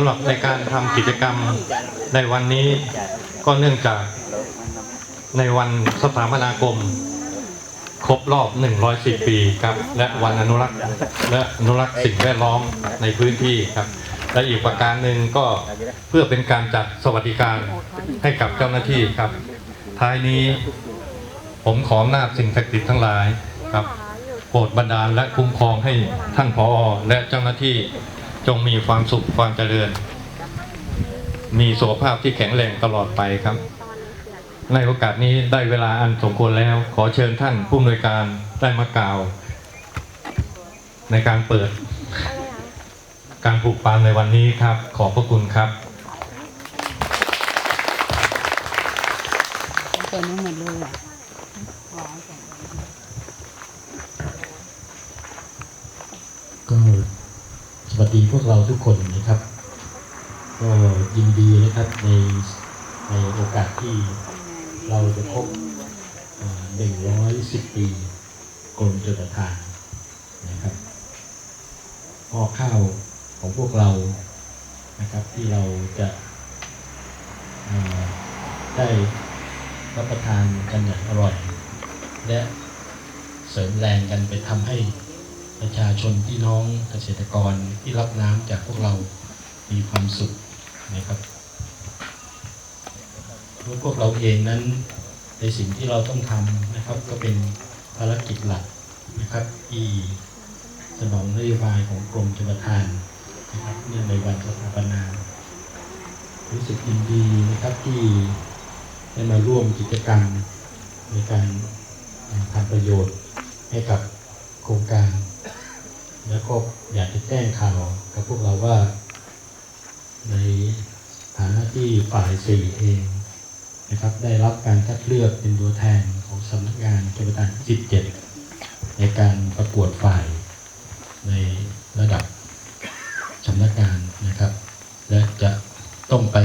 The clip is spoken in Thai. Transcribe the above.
ำหรับในการทำกิจกรรมในวันนี้ก็เนื่องจากในวันสถาปนากรมครบรอบ 110 ปีครับ และวันอนุรักษ์และอนุรักษ์สิ่งแวดล้อมในพื้นที่ครับ และอีกประการหนึ่งก็เพื่อเป็นการจัดสวัสดิการให้กับเจ้าหน้าที่ครับ ท้ายนี้ผมขออำนาสิ่งศักดิ์สิทธิ์ทั้งหลายครับโปรดบันดาลและคุ้มครองให้ท่านพอและเจ้าหน้าที่ จงมีความสุขความเจริญ มีสุขภาพที่แข็งแรงตลอดไปครับ ในโอกาสนี้ได้เวลาอันสมควรแล้ว ขอเชิญท่านผู้อำนวยการได้มากล่าว ในการเปิด การปลูกปาล์มในวันนี้ครับ ขอบพระคุณครับเปิดไม่หมดเลยอะก็ สดีพวกเราทุกคนนะครับก็ยินดีนะครับในในโอกาสที่เราจะครบหนึ่งร้อยสิบปีกรมชลทานนะครับพ่อข้าวของพวกเรานะครับที่เราจะได้รับประทานกันอย่างอร่อย และเสริมแรงกันไปทำให้ ประชาชนพี่น้องเกษตรกรที่รับน้ำจากพวกเรามีความสุขนะครับพวกเราเองนั้นในสิ่งที่เราต้องทำนะครับ ก็เป็นภารกิจหลักนะครับที่สนองนโยบายของกรมชลประทานนะครับเนื่องในวันสถาปนารู้สึกยินดีนะครับที่ได้มาร่วมกิจกรรมในการทำประโยชน์ให้กับโครงการ แล้วก็อยากจะแจ้งข่าวกับพวกเราว่า ในฐานะที่ฝ่ายสี่เองนะครับ ได้รับการคัดเลือกเป็นตัวแทนของสำนักงานชลประทาน17 ในการประกวดฝ่ายในระดับสำนักงานนะครับ และจะต้องไป